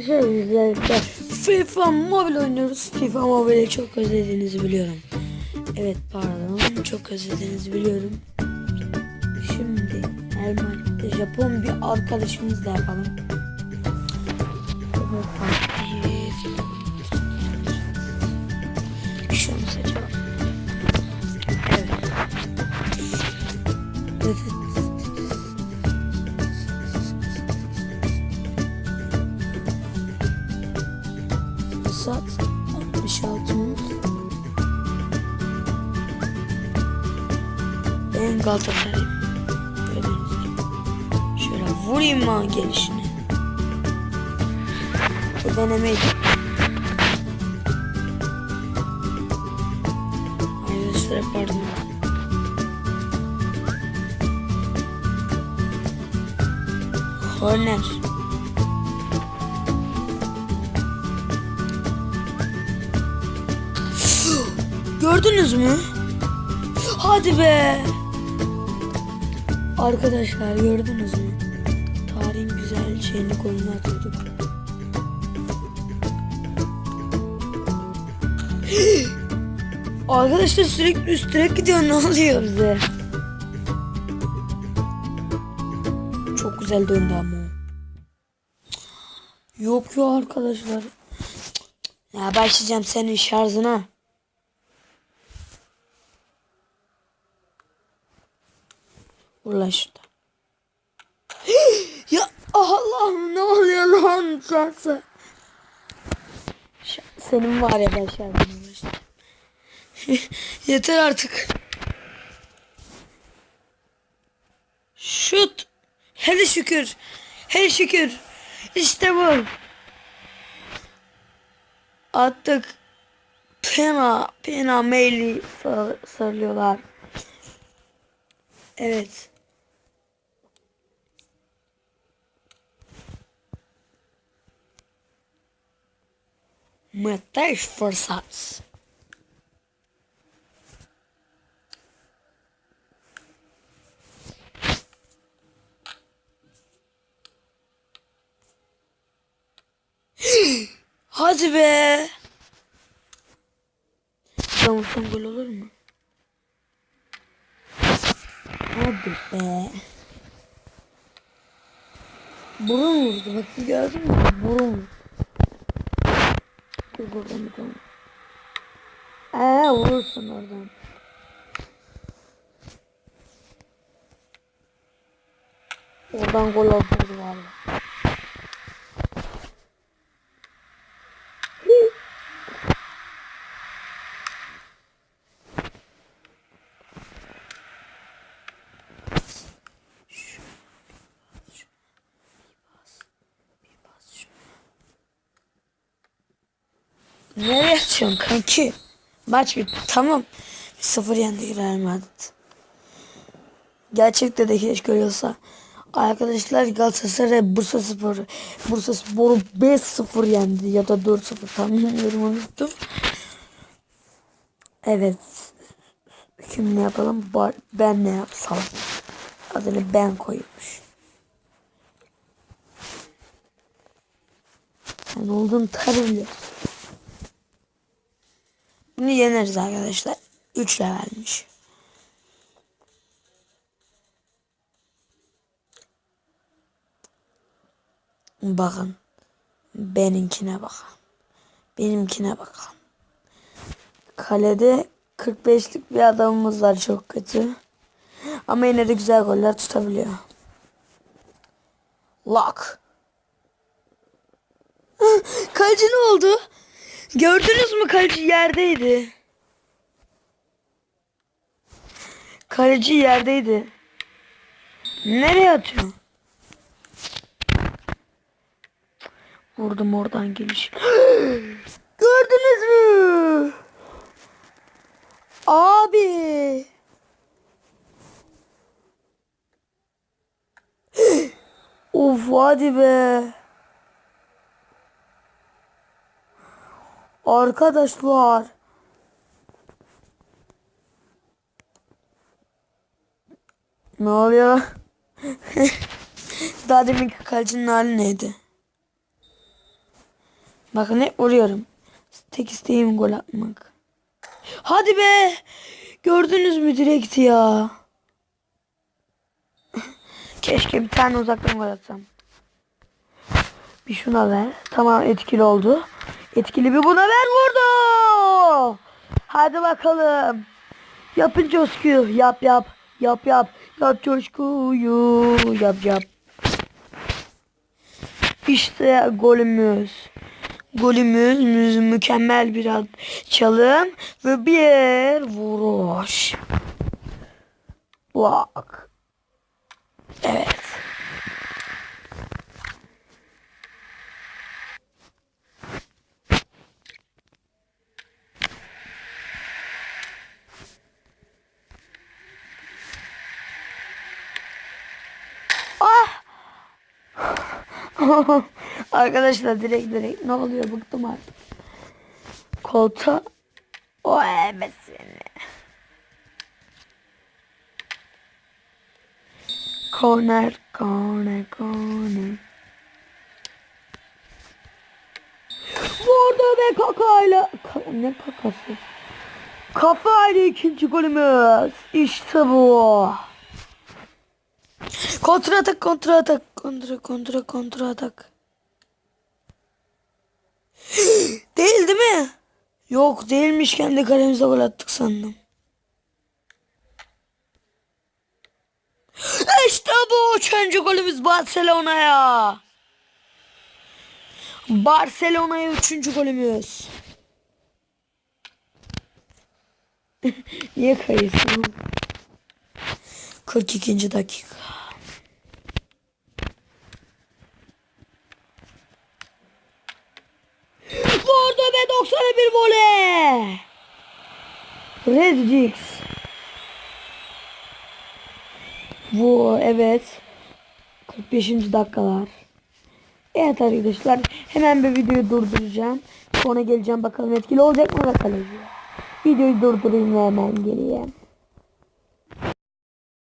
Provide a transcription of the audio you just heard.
arkadaşlar bizlerle FIFA Mobile oynuyoruz. FIFA Mobile'i çok özlediğinizi biliyorum. Evet pardon çok özlediğinizi biliyorum. Şimdi Elmalik'te Japon bir arkadaşımızla yapalım. Evet, Sat 66 mı? Ben Galatasaray'ım. Gördüğünüz gibi. Şöyle vurayım mı gelişine? Bu denemeydi. Arkadaşlar pardon. Corner. Gördünüz mü? Hadi be. Arkadaşlar gördünüz mü? Tarihin güzel şeyini koyuna atıyorduk. Arkadaşlar sürekli üstüne gidiyor ne oluyor bize? Çok güzel döndü ama. Yok ya arkadaşlar. Ya başlayacağım senin şarjına. Ulan şurada. ya Allah'ım ne oluyor lan şansı. Senin var ya ben başlayacağım. Yeter artık. Şut. Hele şükür. Hele şükür. İşte bu. Attık. Pena, pena meyli sar, sarılıyorlar. Evet. Müthiş fırsat. Hadi be. Tamam son gol olur mu? Hadi be. Burun vurdu. Bak gördün mü? Burun vurdu. Dur buradan bakalım. Eee vurursun oradan. Oradan gol olurdu valla. Nereye atıyorsun kanki? Maç bitti. Tamam. Bir sıfır yendik Real Madrid. Gerçekte de keşke olsa. Arkadaşlar Galatasaray Bursa Spor Bursa Spor'u 5-0 yendi ya da 4-0 tam bilmiyorum unuttum. Evet. Kim ne yapalım? Ben ne yapsam? Adını ben koymuş. Sen olduğun tabii biliyorsun. Bunu yeneriz arkadaşlar. 3 levelmiş. Bakın. Benimkine bakın. Benimkine bakın. Kalede 45'lik bir adamımız var çok kötü. Ama yine de güzel goller tutabiliyor. Lock. Kaleci ne oldu? Gördünüz mü kaleci yerdeydi. Kaleci yerdeydi. Nereye atıyor? Vurdum oradan geliş. Gördünüz mü? Abi. of hadi be. Arkadaşlar. Ne oluyor? Daha demin kalecinin hali neydi? Bakın hep vuruyorum. Tek isteğim gol atmak. Hadi be. Gördünüz mü direkt ya. Keşke bir tane uzaktan gol atsam. Bir şuna ver. Tamam etkili oldu. Etkili bir buna ver vurdu. Hadi bakalım. Yapın coşkuyu. Yap yap. Yap yap. Yap coşkuyu. Yap yap. İşte golümüz. Golümüz mü- mükemmel bir çalım ve bir vuruş. Bak. Evet. Arkadaşlar direkt direkt ne oluyor bıktım artık. Koltuğa o evet seni. Corner, corner, corner. Vurdu ve kakayla. Ka- ne kakası? Kafayla ikinci golümüz. İşte bu. Kontra atak, kontra atak, kontra, kontra, kontra atak. Değil değil mi? Yok değilmiş kendi kalemize gol attık sandım. İşte bu üçüncü golümüz Barcelona'ya. Barcelona'ya üçüncü golümüz. Niye kayıyorsun? 42. dakika. Vurdu ve 91 voley. Red Giggs. Bu evet. 45. dakikalar. Evet arkadaşlar hemen bir videoyu durduracağım. Sonra geleceğim bakalım etkili olacak mı bakalım. Videoyu durdurayım ve hemen geleyim.